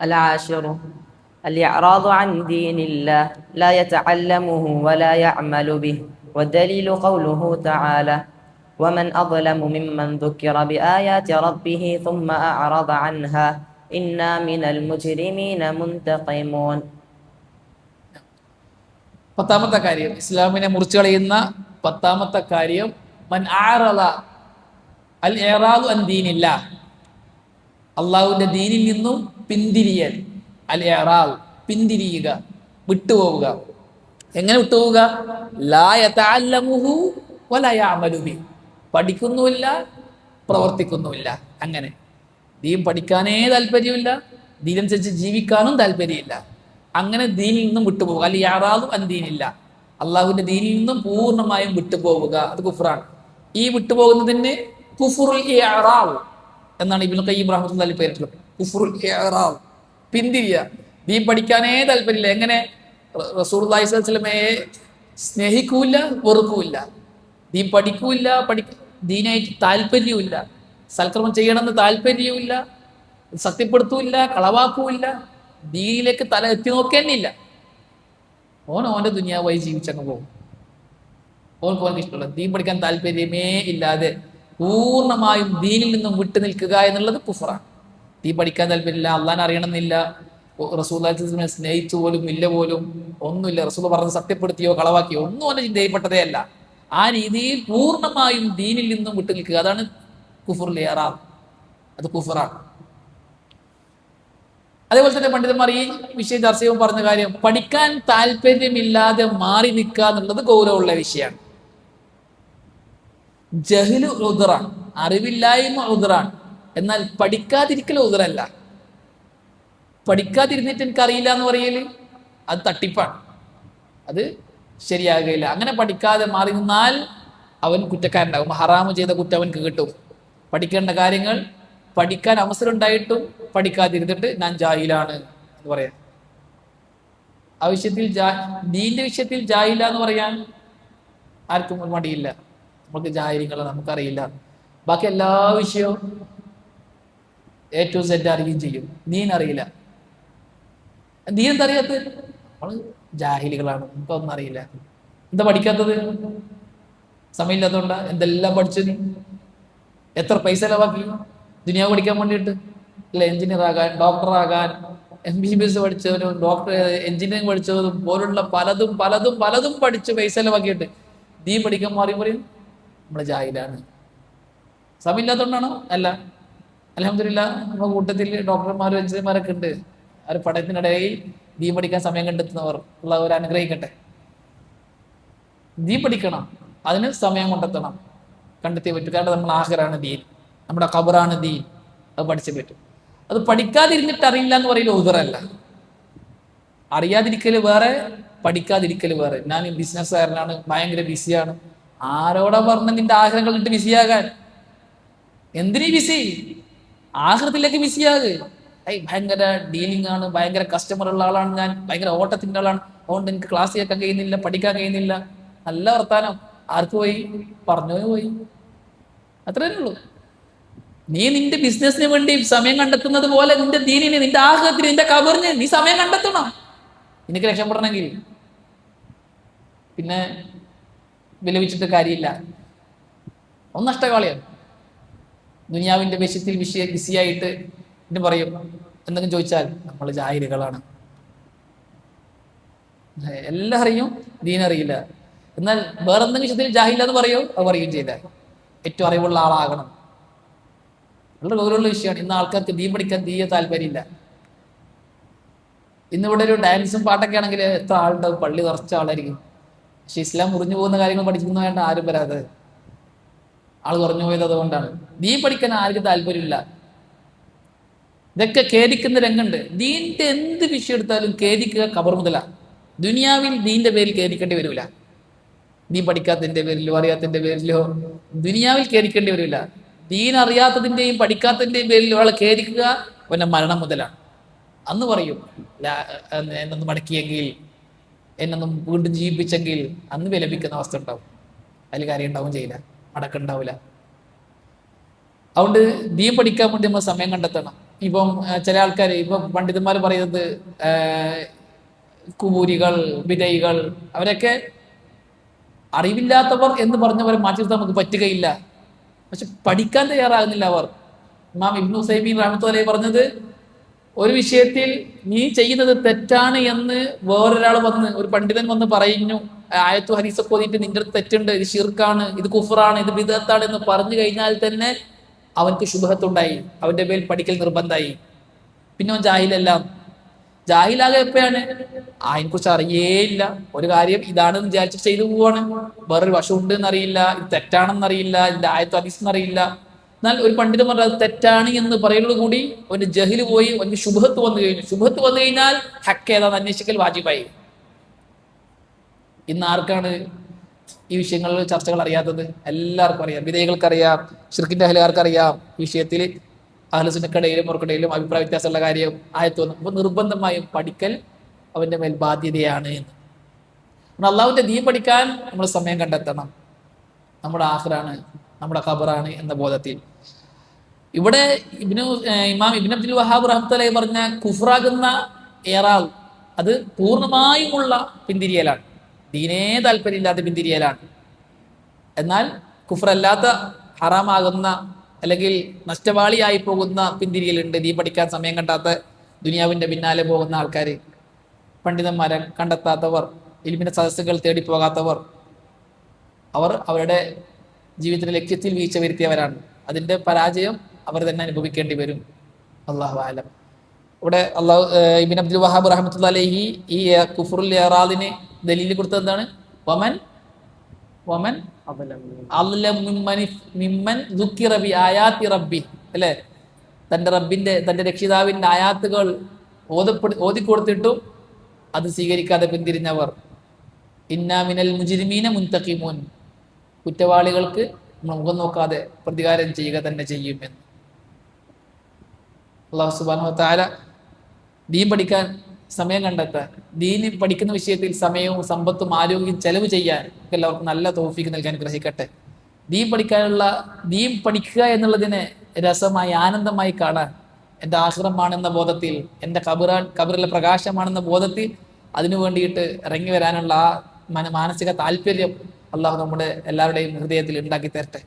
العاشر الإعراض عن دين الله لا يتعلمه ولا يعمل به والدليل قوله تعالى ومن أظلم ممن ذكر بآيات ربه ثم أعرض عنها إنا من المجرمين منتقمون പത്താമത്തെ കാര്യം ഇസ്ലാമിനെ മുറിച്ചു കളയുന്ന പത്താമത്തെ കാര്യം മൻ ആറള അൽ ഏറാദു അൻ ദീനില്ല അള്ളാഹുവിന്റെ ദീനിൽ നിന്നും പിന്തിരിയൽ അൽ പിന്തിരിയുക വിട്ടുപോവുക. എങ്ങനെ വിട്ടുപോവുക? ലായതഅല്ലമുഹു വലയാമലുബി പഠിക്കുന്നുമില്ല പ്രവർത്തിക്കുന്നുമില്ല. അങ്ങനെ. ദീൻ പഠിക്കാനേ താല്പര്യമില്ല ദീനനുസരിച്ച് ജീവിക്കാനും താല്പര്യമില്ല. അങ്ങനെ ദീനിൽ നിന്നും വിട്ടുപോവുക. അല്ലെ യാറാതും അന്തീനില്ല അള്ളാഹുവിന്റെ ദീനിൽ നിന്നും പൂർണമായും വിട്ടുപോവുക. അത് കുഫറാണ് ഈ വിട്ടുപോകുന്നതിന് കുഫുറുൽ ഇഅറാവ് എന്നാണ് ഇബ്നു ഖയ്യിം റഹ്മത്തുള്ളാഹി പേരിട്ടുള്ളത്. പിന്തിരിയ. ദീൻ പഠിക്കാനേ താല്പര്യമില്ല. എങ്ങനെ? അലൈഹി വസല്ലമയെ സ്നേഹിക്കൂല വെറുക്കൂല ദീൻ പഠിക്കൂല പഠി ദീനായിട്ട് താല്പര്യവുമില്ല. സൽക്രമം ചെയ്യണമെന്ന് താല്പര്യവുമില്ല. സത്യപ്പെടുത്തൂല്ല കളവാക്കൂല്ല. ദീനിലേക്ക് തല എത്തി നോക്കേണ്ടിയില്ല. ഓൻ ഓന്റെ ദുനിയാവായി ജീവിച്ചങ്ങ് പോകും. ഓൻ ഓർക്ക് ഇഷ്ടമുള്ള ദീൻ പഠിക്കാൻ താല്പര്യമേ ഇല്ലാതെ പൂർണമായും ദീനിൽ നിന്നും വിട്ടു നിൽക്കുക എന്നുള്ളത് കുഫറാണ്. തീ പഠിക്കാൻ താല്പര്യമില്ല അള്ളാൻ അറിയണമെന്നില്ല. റസൂലിനെ സ്നേഹിച്ചു പോലും ഇല്ല പോലും ഒന്നുമില്ല. റസൂൽ പറഞ്ഞ് സത്യപ്പെടുത്തിയോ കളവാക്കിയോ ഒന്നും അവന്റെ ചിന്തയിൽപ്പെട്ടതേ അല്ല. ആ രീതിയിൽ പൂർണമായും ദീനിൽ നിന്നും വിട്ടു നിൽക്കുക. അതാണ് കുഫുർ ലിയറാം അത് കുഫറാണ്. അതേപോലെ തന്നെ പണ്ഡിതന്മാർ ഈ വിഷയം ചർച്ച ചെയ്യുമ്പോൾ പറഞ്ഞ കാര്യം പഠിക്കാൻ താല്പര്യമില്ലാതെ മാറി നിൽക്കുക എന്നുള്ളത് ഗൗരവമുള്ള വിഷയമാണ്. ജഹിൽ ഉദറാണ് അറിവില്ലായ്മ ഉദറാണ്. എന്നാൽ പഠിക്കാതിരിക്കൽ ഉദറല്ല. പഠിക്കാതിരുന്നിട്ട് എനിക്ക് അറിയില്ല എന്ന് പറയൽ? അത് തട്ടിപ്പാണ്. അത് ശരിയാകുകയില്ല അങ്ങനെ പഠിക്കാതെ മാറി നിന്നാൽ അവൻ കുറ്റക്കാരനാകും. ഹറാമു ചെയ്ത കുറ്റം അവൻ കിട്ടും. പഠിക്കേണ്ട കാര്യങ്ങൾ പഠിക്കാൻ അവസരം ഉണ്ടായിട്ടും പഠിക്കാതിരുന്നിട്ട് ഞാൻ ജാഹിലാണ് എന്ന് പറയാം. ആ വിഷയത്തിൽ ജാ നീന്റെ വിഷയത്തിൽ ജാഹില എന്ന് പറയാൻ ആർക്കും മടിയില്ല. നമുക്ക് ജാഹിര്യങ്ങൾ നമുക്കറിയില്ല. ബാക്കി എല്ലാ വിഷയവും എ ടു സെഡ് അറിയുകയും ചെയ്യും. നീൻ അറിയില്ല. നീ എന്തറിയാത്ത നമ്മൾ ജാഹിലികളാണ്. നമുക്കൊന്നും അറിയില്ല. എന്താ പഠിക്കാത്തത്? സമയമില്ലാത്തതുകൊണ്ട് എന്തെല്ലാം പഠിച്ചു നീ? എത്ര പൈസ ചിലവാക്കി? ദുനിയാവ് പഠിക്കാൻ വേണ്ടിയിട്ട്? അല്ല എഞ്ചിനീയർ ആകാൻ ഡോക്ടർ ആകാൻ എം ബി ബി എസ് പഠിച്ചവരും ഡോക്ടർ എഞ്ചിനീയറിംഗ് പഠിച്ചതും പോലുള്ള പലതും പലതും പലതും പഠിച്ച് പൈസ ചിലവാക്കിയിട്ട് നീ പഠിക്കാൻ മാറി പറയും നമ്മളെ ജാഹിലാണ്. സമയമില്ലാത്തതുകൊണ്ടാണോ അല്ല. അലഹമില്ല നമ്മുടെ കൂട്ടത്തിൽ ഡോക്ടർമാരും എഞ്ചിനീയർമാരൊക്കെ ഉണ്ട്. അവർ പഠനത്തിനിടയിൽ ദീ പഠിക്കാൻ സമയം കണ്ടെത്തുന്നവർ ഉള്ള ഒരു അനുഗ്രഹിക്കട്ടെ. നീ പഠിക്കണം അതിന് സമയം കണ്ടെത്തണം. കണ്ടെത്തിയേ പറ്റൂ. കാരണം നമ്മൾ ആഹ്റാണ് ദീൻ. നമ്മുടെ ഖബറാണ് ദീൻ. അത് പഠിച്ചേ പറ്റും. അത് പഠിക്കാതിരുന്നിട്ട് അറിയില്ല എന്ന് പറയില്ല ഉദറല്ല അറിയാതിരിക്കൽ വേറെ പഠിക്കാതിരിക്കൽ വേറെ. ഞാൻ ബിസിനസ്സുകാരനാണ് ഭയങ്കര ബിസിയാണ് ആരോടാ പറഞ്ഞ നിന്റെ ആഗ്രഹങ്ങൾ ഇട്ട് ബിസിയാകാൻ എന്തിനീ ബിസി ആഗ്രഹത്തിലേക്ക് ബിസിയാക് ഭയങ്കര ഡീലിംഗ് ആണ് ഭയങ്കര കസ്റ്റമർ ഉള്ള ആളാണ് ഞാൻ ഭയങ്കര ഓട്ടത്തിന്റെ ആളാണ്. അതുകൊണ്ട് എനിക്ക് ക്ലാസ് കേൾക്കാൻ കഴിയുന്നില്ല പഠിക്കാൻ കഴിയുന്നില്ല. നല്ല വർത്താനം. ആർക്ക് പോയി? പറഞ്ഞു പോയി. അത്രേ ഉള്ളൂ. നീ നിന്റെ ബിസിനസിന് വേണ്ടി സമയം കണ്ടെത്തുന്നത് പോലെ നിന്റെ ദീനിന് നിന്റെ ആഗ്രഹത്തിന് നിന്റെ കബറിന് നീ സമയം കണ്ടെത്തണം. നിനക്ക് രക്ഷപ്പെടണമെങ്കിൽ. പിന്നെ വിലപിച്ചിട്ട് കാര്യമില്ല. ഒന്ന് നഷ്ടകാളിയാണ്. ദുനിയാവിന്റെ വിഷയത്തിൽ വിഷയ ബിസിയായിട്ട് എന്ന് പറയും? എന്തെങ്കിലും ചോദിച്ചാൽ നമ്മൾ ജാഹിലുകളാണ്. എല്ലാം അറിയും ദീനറിയില്ല എന്നാൽ വേറെ എന്തെങ്കിലും വിഷയത്തിൽ ജാഹില്ല എന്ന് പറയോ? അത് പറയുകയും ചെയ്യില്ല. ഏറ്റവും അറിവുള്ള ആളാകണം. വളരെ ഗൗരവമുള്ള വിഷയമാണ്. ഇന്ന് ആൾക്കാർക്ക് ദീൻ പഠിക്കാൻ തീയ താല്പര്യമില്ല. ഇന്നിവിടെ ഒരു ഡാൻസും പാട്ടൊക്കെ ആണെങ്കിൽ എത്ര ആളുണ്ടാവും? പള്ളി നിറച്ച ആളായിരിക്കും. പക്ഷെ ഇസ്ലാം മുറിഞ്ഞു പോകുന്ന കാര്യങ്ങൾ പഠിക്കുന്നതായിട്ട് ആരും വരാതെ. ആൾ കുറഞ്ഞു പോയത് അതുകൊണ്ടാണ്. ദീൻ പഠിക്കാൻ ആർക്കും താല്പര്യമില്ല. ഇതൊക്കെ ഖേദിക്കുന്ന രംഗമുണ്ട്. ദീന്റെ എന്ത് വിഷയം എടുത്താലും ഖേദിക്കുക കബർ മുതല. ദുനിയാവിൽ ദീന്റെ പേരിൽ ഖേദിക്കേണ്ടി വരില്ല നീ പഠിക്കാത്തതിന്റെ പേരിലോ അറിയാത്തതിന്റെ പേരിലോ ദുനിയാവിൽ ഖേദിക്കേണ്ടി വരില്ല ദീൻ അറിയാത്തതിന്റെയും പഠിക്കാത്തതിന്റെയും പേരിൽ ഒരാളെ ഖേദിക്കുക പിന്നെ മരണം മുതലാണ്. അന്ന് പറയും മടക്കിയെങ്കിൽ എന്നൊന്നും വീണ്ടും ജീവിപ്പിച്ചെങ്കിൽ അന്ന് വിലപിക്കുന്ന അവസ്ഥ ഉണ്ടാവും. അതിൽ കാര്യം ഉണ്ടാവും ചെയ്യില്ല. മടക്കുണ്ടാവില്ല അതുകൊണ്ട് ദീപം പഠിക്കാൻ വേണ്ടി നമ്മൾ സമയം കണ്ടെത്തണം. ഇപ്പം ചില ആൾക്കാർ ഇപ്പം പണ്ഡിതന്മാർ പറയുന്നത് കുബൂരികൾ വിധൈകൾ അവരൊക്കെ അറിവില്ലാത്തവർ എന്ന് പറഞ്ഞവരെ മാറ്റി നിർത്താൻ നമുക്ക് പറ്റുകയില്ല. പക്ഷെ പഠിക്കാൻ തയ്യാറാകുന്നില്ല അവർ. ഇമാം ഇബ്നു സൈമീൻ റഹ്മത്തുള്ളാഹി പറഞ്ഞത് ഒരു വിഷയത്തിൽ നീ ചെയ്യുന്നത് തെറ്റാണ് എന്ന് വേറൊരാൾ വന്ന് ഒരു പണ്ഡിതൻ വന്ന് പറയുന്നു ആയത്തു ഹരീസൊക്കെ ഓതിയിട്ട് നിന്റെ തെറ്റുണ്ട് ഇത് ഷിർക്കാണ് ഇത് കുഫറാണ് ഇത് ബിദത്താണ് എന്ന് പറഞ്ഞു കഴിഞ്ഞാൽ തന്നെ അവൻക്ക് ശുഭത്തുണ്ടായി അവന്റെ മേൽ പഠിക്കൽ നിർബന്ധമായി. പിന്നെ അവൻ ജാഹിലെല്ലാം. ജാഹിലാകെ എപ്പോഴാണ് അതിനെ കുറിച്ച് അറിയേയില്ല ഒരു കാര്യം ഇതാണെന്ന് വിചാരിച്ച് ചെയ്തു പോവാണ്. വേറൊരു വശമുണ്ട് എന്നറിയില്ല ഇത് തെറ്റാണെന്നറിയില്ല ഇതിന്റെ ആയത്തു ഹരീസ് എന്നറിയില്ല എന്നാൽ ഒരു പണ്ഡിതൻ പറഞ്ഞാൽ തെറ്റാണ് എന്ന് പറയുന്നത് കൂടി അവന് ജഹിൽ പോയി അവന് ശുഭത്ത് വന്നു കഴിഞ്ഞു. ശുഭത്ത് വന്നു കഴിഞ്ഞാൽ ഹക്ക് ഏതാന്ന് അന്വേഷിക്കൽ വാജിബായി. ഇന്ന് ആർക്കാണ് ഈ വിഷയങ്ങളിൽ ചർച്ചകൾ അറിയാത്തത്? എല്ലാവർക്കും അറിയാം. വിധേയകൾക്കറിയാം ഷിർക്കിന്റെ അഹലുകാർക്ക് അറിയാം ഈ വിഷയത്തിൽ അഹ്ലസുനക്കടയിലും ഉറക്കടയിലും അഭിപ്രായ വ്യത്യാസമുള്ള കാര്യം ആയത്തോന്നും അപ്പൊ നിർബന്ധമായും പഠിക്കൽ അവന്റെ മേൽ ബാധ്യതയാണ് എന്ന്. നമ്മൾ അള്ളാഹുവിന്റെ ദീൻ പഠിക്കാൻ നമ്മൾ സമയം കണ്ടെത്തണം. നമ്മുടെ ആഹ്റാണ് നമ്മുടെ ഖബറാണ് എന്ന ബോധത്തിൽ. ഇവിടെ ഇബ്നു ഇമാം ഇബിൻ അബ്ദുൽ വഹാബ് റഹ്മത്തലെ പറഞ്ഞ കുഫറാകുന്ന ഏറാവ് അത് പൂർണമായുമുള്ള പിന്തിരിയലാണ്. ദീനേ താല്പര്യമില്ലാത്ത പിന്തിരിയലാണ്. എന്നാൽ കുഫറല്ലാത്ത ഹറാമാകുന്ന അല്ലെങ്കിൽ നഷ്ടവാളിയായി പോകുന്ന പിന്തിരിയലുണ്ട്. നീ പഠിക്കാൻ സമയം കണ്ടാത്ത ദുനിയാവിന്റെ പിന്നാലെ പോകുന്ന ആൾക്കാർ പണ്ഡിതന്മാരെ കണ്ടെത്താത്തവർ ഇലിമിന്റെ സദസ്സുകൾ തേടി പോകാത്തവർ അവർ അവരുടെ ജീവിതത്തിലെ ലക്ഷ്യത്തിൽ വീഴ്ച വരുത്തിയവരാണ്. അതിന്റെ പരാജയം അവർ തന്നെ അനുഭവിക്കേണ്ടി വരും. അള്ളാഹു ആലം ഇവിടെ അള്ളാഹു ഇബിൻ അബ്ദുൽ വഹാബ് റഹ്മത്തുള്ള അലഹി ഈ കുഫറുൽ ഇറാദിന് ദലീൽ കൊടുത്തത് എന്താണ്? വമൻ വമൻ റബ്ബി. അല്ലേ? തന്റെ റബ്ബിന്റെ തന്റെ രക്ഷിതാവിന്റെ ആയാത്തുകൾ ഓതപ്പെടു ഓതിക്കൊടുത്തിട്ടും അത് സ്വീകരിക്കാതെ പിന്തിരിഞ്ഞവർ. ഇന്നാമിനൽ മുജിരിമീന മുൻതക്കിമോൻ കുറ്റവാളികൾക്ക് മുഖം നോക്കാതെ പ്രതികാരം ചെയ്യുക തന്നെ ചെയ്യുമെന്ന് അള്ളാഹു സുബാനോ താര ദീൻ പഠിക്കാൻ സമയം കണ്ടെത്താൻ ദീൻ പഠിക്കുന്ന വിഷയത്തിൽ സമയവും സമ്പത്തും ആരോഗ്യവും ചെലവ് ചെയ്യാൻ എല്ലാവർക്കും നല്ല തോഫിക്ക് നൽകാൻ ഗ്രഹിക്കട്ടെ ദീൻ പഠിക്കാനുള്ള ദീൻ പഠിക്കുക എന്നുള്ളതിനെ രസമായി ആനന്ദമായി കാണാൻ എന്റെ ആശ്രമമാണെന്ന ബോധത്തിൽ എന്റെ കബറാൻ കബറിലെ പ്രകാശമാണെന്ന ബോധത്തിൽ അതിനു വേണ്ടിയിട്ട് ഇറങ്ങി വരാനുള്ള ആ മന മാനസിക താല്പര്യം അള്ളാഹു നമ്മുടെ എല്ലാവരുടെയും ഹൃദയത്തിൽ ഉണ്ടാക്കി തരട്ടെ.